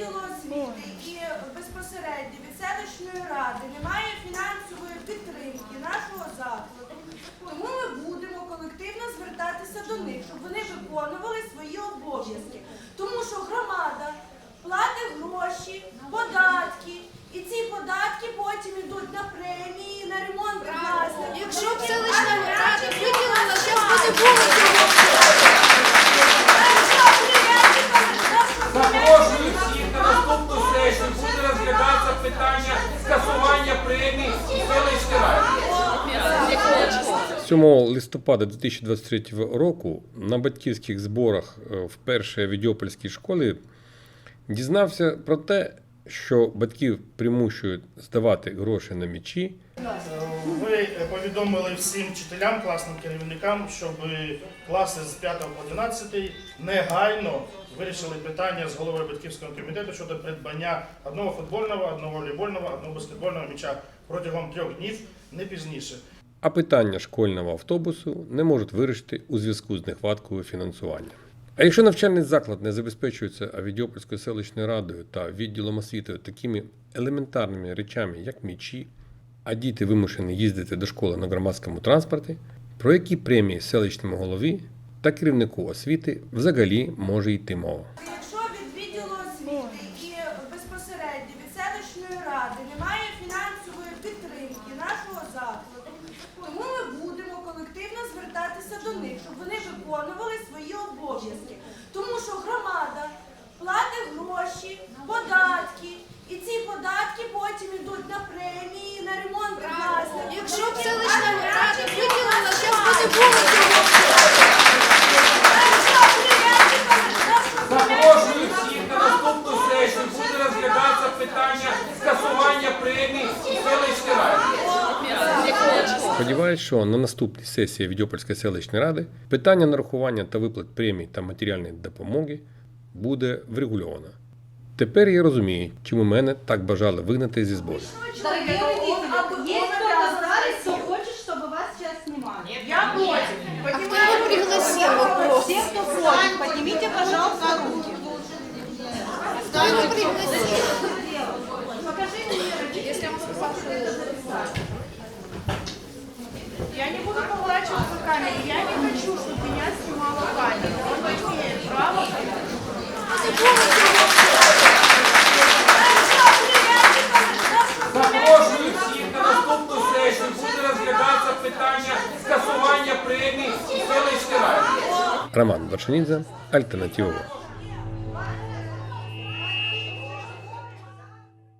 відділу освіти і безпосередньо від селищної ради немає фінансової підтримки нашого закладу, тому ми будемо колективно звертатися до них, щоб вони виконували свої обов'язки. Тому що громада платить гроші, податки, і ці податки потім йдуть на премії, на ремонт власних. Якщо б селищна рада виділила, зараз буде вулиця. 7 листопада 2023 року на батьківських зборах е, в першій Відьопольській школі дізнався про те, що батьків примушують здавати гроші на м'ячі Ви повідомили всім вчителям, класним керівникам, щоб класи з 5 по 11 негайно вирішили питання з головою батьківського комітету щодо придбання одного футбольного, одного волейбольного, одного баскетбольного м'яча протягом трьох днів, не пізніше. А питання школьного автобусу не можуть вирішити у зв'язку з нехваткою фінансування. А якщо навчальний заклад не забезпечується Авідіопольською селищною радою та відділом освіти такими елементарними речами, як м'ячі, а діти вимушені їздити до школи на громадському транспорті, про які премії селищному голові та керівнику освіти взагалі може йти мова. Якщо від відділу освіти і безпосередньо від селищної ради немає фінансової підтримки нашого закладу, тому ми будемо колективно звертатися до них, щоб вони виконували свої обов'язки. Тому що громада платить гроші, податки, і ці податки потім йдуть на премії, на ремонт власних. Якщо б селищна рада виділила, зараз буде вулиця. Запрошую всіх на наступну сесію. Буде розглядатися питання скасування премій у селищній раді. Сподіваюсь, що на наступній сесії Відьопольської селищної ради питання нарахування та виплат премій та матеріальної допомоги буде врегульовано. Тепер я розумію, чому мене так бажали вигнати зі зборів. Дорогие родители, есть кто-то в зале, кто хочет, чтобы вас сейчас снимали? Я против. А хто його вопрос? Все, кто против, поднимите, пожалуйста, руки. Покажи мне родителей, кто это записать. Я Я не хочу, чтобы меня снимала камера. Он имеет право. Запрошую всіх на наступну сесію. Буде розглядатися питання скасування премій у селищній раді. Роман Вершинідзе, Альтернатива.